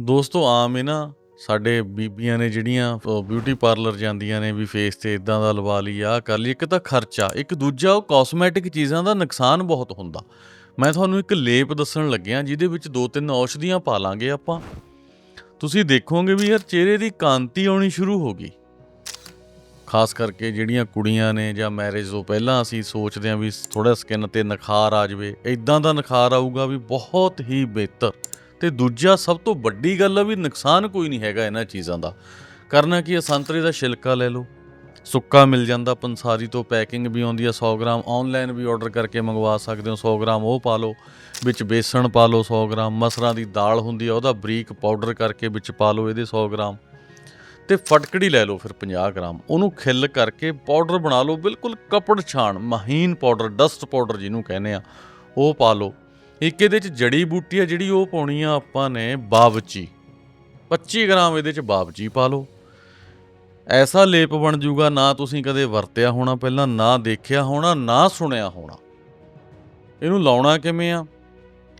ਦੋਸਤੋ, ਆਮ ਹੀ ਨਾ ਸਾਡੇ ਬੀਬੀਆਂ ਨੇ ਜਿਹੜੀਆਂ ਬਿਊਟੀ ਪਾਰਲਰ ਜਾਂਦੀਆਂ ਨੇ ਵੀ ਫੇਸ ਤੇ ਇਦਾਂ ਦਾ ਲਵਾ ਲਈ, ਆਹ ਕਰ ਲਈ, ਇੱਕ ਤਾਂ ਖਰਚਾ, ਇੱਕ ਦੂਜਾ ਉਹ ਕਾਸਮੈਟਿਕ ਚੀਜ਼ਾਂ ਦਾ ਨੁਕਸਾਨ ਬਹੁਤ ਹੁੰਦਾ। ਮੈਂ ਤੁਹਾਨੂੰ ਇੱਕ ਲੇਪ ਦੱਸਣ ਲੱਗਿਆ, ਜਿਹਦੇ ਵਿੱਚ ਦੋ ਤਿੰਨ ਔਸ਼ਧੀਆਂ ਪਾ ਲਾਂਗੇ ਆਪਾਂ। ਤੁਸੀਂ ਦੇਖੋਗੇ ਵੀ ਯਾਰ, ਚਿਹਰੇ ਦੀ ਕਾਂਤੀ ਆਉਣੀ ਸ਼ੁਰੂ ਹੋ ਗਈ। ਖਾਸ ਕਰਕੇ ਜਿਹੜੀਆਂ ਕੁੜੀਆਂ ਨੇ ਜਾਂ ਮੈਰਿਜ ਤੋਂ ਪਹਿਲਾਂ ਅਸੀਂ ਸੋਚਦੇ ਹਾਂ ਵੀ ਥੋੜਾ ਸਕਿਨ ਤੇ ਨਿਖਾਰ ਆ ਜਾਵੇ ਇਦਾਂ ਦਾ ਨਿਖਾਰ ਆਊਗਾ ਵੀ ਬਹੁਤ ਹੀ ਬਿਹਤਰ। ਤੇ ਦੂਜਾ ਸਭ ਤੋਂ ਵੱਡੀ ਗੱਲ ਆ ਵੀ ਨੁਕਸਾਨ ਕੋਈ ਨਹੀਂ ਹੈਗਾ ਇਹਨਾਂ ਚੀਜ਼ਾਂ ਦਾ। ਕਰਨਾ ਕੀ ਹੈ ਸੰਤਰੇ ਦਾ ਛਿਲਕਾ ਲੈ ਲਓ। ਸੁੱਕਾ ਮਿਲ ਜਾਂਦਾ, ਪੰਸਾਰੀ ਤੋਂ ਪੈਕਿੰਗ ਵੀ ਆਉਂਦੀ ਆ 100 ਗ੍ਰਾਮ ਆਨਲਾਈਨ ਵੀ ਆਰਡਰ ਕਰਕੇ ਮੰਗਵਾ ਸਕਦੇ ਹੋ 100 ਗ੍ਰਾਮ ਉਹ ਪਾ ਲਓ, ਵਿੱਚ ਬੇਸਣ ਪਾ ਲਓ 100 ਗ੍ਰਾਮ, ਮਸਰਾਂ ਦੀ ਦਾਲ ਹੁੰਦੀ ਆ, ਉਹਦਾ ਬਰੀਕ ਪਾਊਡਰ ਕਰਕੇ ਵਿੱਚ ਪਾ ਲਓ ਇਹਦੇ 100 ਗ੍ਰਾਮ। ਤੇ ਫਟਕੜੀ ਲੈ ਲਓ ਫਿਰ 50 ਗ੍ਰਾਮ, ਉਹਨੂੰ ਖਿੱਲ ਕਰਕੇ ਪਾਊਡਰ ਬਣਾ ਲਓ, ਬਿਲਕੁਲ ਕਪੜ ਛਾਣ, ਮਹੀਨ ਪਾਊਡਰ, ਡਸਟ ਪਾਊਡਰ ਜਿਹਨੂੰ ਕਹਿੰਦੇ ਆ, ਉਹ ਪਾ ਲਓ। ਇੱਕ ਇਹਦੇ ਚ ਜੜੀ ਬੂਟੀ ਆ ਜਿਹੜੀ ਉਹ ਪਾਉਣੀ ਆ ਆਪਾਂ ਨੇ ਬਾਵਚੀ 25 ਗ੍ਰਾਮ ਇਹਦੇ ਚ ਬਾਵਚੀ ਪਾ ਲਓ। ਐਸਾ ਲੇਪ ਬਣ ਜਾਊਗਾ ਨਾ ਤੁਸੀਂ ਕਦੇ ਵਰਤਿਆ ਹੋਣਾ ਪਹਿਲਾਂ, ਨਾ ਦੇਖਿਆ ਹੋਣਾ, ਨਾ ਸੁਣਿਆ ਹੋਣਾ। ਇਹਨੂੰ ਲਾਉਣਾ ਕਿਵੇਂ ਆ?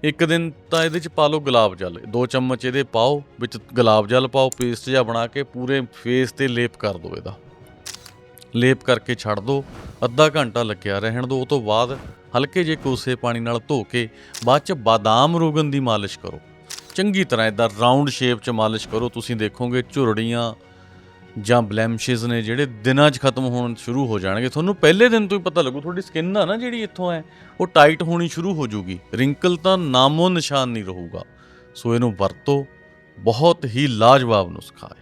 ਇੱਕ ਦਿਨ ਤਾਂ ਇਹਦੇ ਚ ਪਾ ਲਓ ਗੁਲਾਬ ਜਲ। ਦੋ ਚਮਚ ਇਹਦੇ ਪਾਓ, ਵਿੱਚ ਗੁਲਾਬ ਜਲ ਪਾਓ, ਪੇਸਟ ਜਿਹਾ ਬਣਾ ਕੇ ਪੂਰੇ ਫੇਸ ਤੇ ਲੇਪ ਕਰ ਦਿਓ ਇਹਦਾ। ਲੇਪ ਕਰਕੇ ਛੱਡ ਦਿਓ। ਅੱਧਾ ਘੰਟਾ ਲੱਗਿਆ ਰਹਿਣ ਦੋ, ਉਹ ਤੋਂ ਬਾਅਦ ਹਲਕੇ ਜਿਹੇ ਕੋਸੇ ਪਾਣੀ ਨਾਲ ਧੋ ਕੇ ਬਾਅਦ ਚ ਬਾਦਾਮ ਰੋਗਨ ਦੀ ਮਾਲਿਸ਼ ਕਰੋ। ਚੰਗੀ ਤਰ੍ਹਾਂ ਇਦਾਂ ਰਾਉਂਡ ਸ਼ੇਪ ਚ ਮਾਲਿਸ਼ ਕਰੋ, ਤੁਸੀਂ ਦੇਖੋਗੇ ਝੁਰੜੀਆਂ ਜਾਂ ਬਲੈਮਸ਼ਸ ਨੇ ਜਿਹੜੇ ਦਿਨਾਂ 'ਚ ਖਤਮ ਹੋਣ ਸ਼ੁਰੂ ਹੋ ਜਾਣਗੇ। ਤੁਹਾਨੂੰ ਪਹਿਲੇ ਦਿਨ ਤੋਂ ਹੀ ਪਤਾ ਲੱਗੂ, ਤੁਹਾਡੀ ਸਕਿਨ ਆ ਨਾ ਜਿਹੜੀ ਇੱਥੋਂ ਹੈ ਉਹ ਟਾਈਟ ਹੋਣੀ ਸ਼ੁਰੂ ਹੋ ਜਾਊਗੀ ਰਿੰਕਲ ਤਾਂ ਨਾਮੋ ਨਿਸ਼ਾਨ ਨਹੀਂ ਰਹੂਗਾ। ਸੋ ਇਹਨੂੰ ਵਰਤੋ, ਬਹੁਤ ਹੀ ਲਾਜਵਾਬ ਨੁਸਖਾ ਹੈ।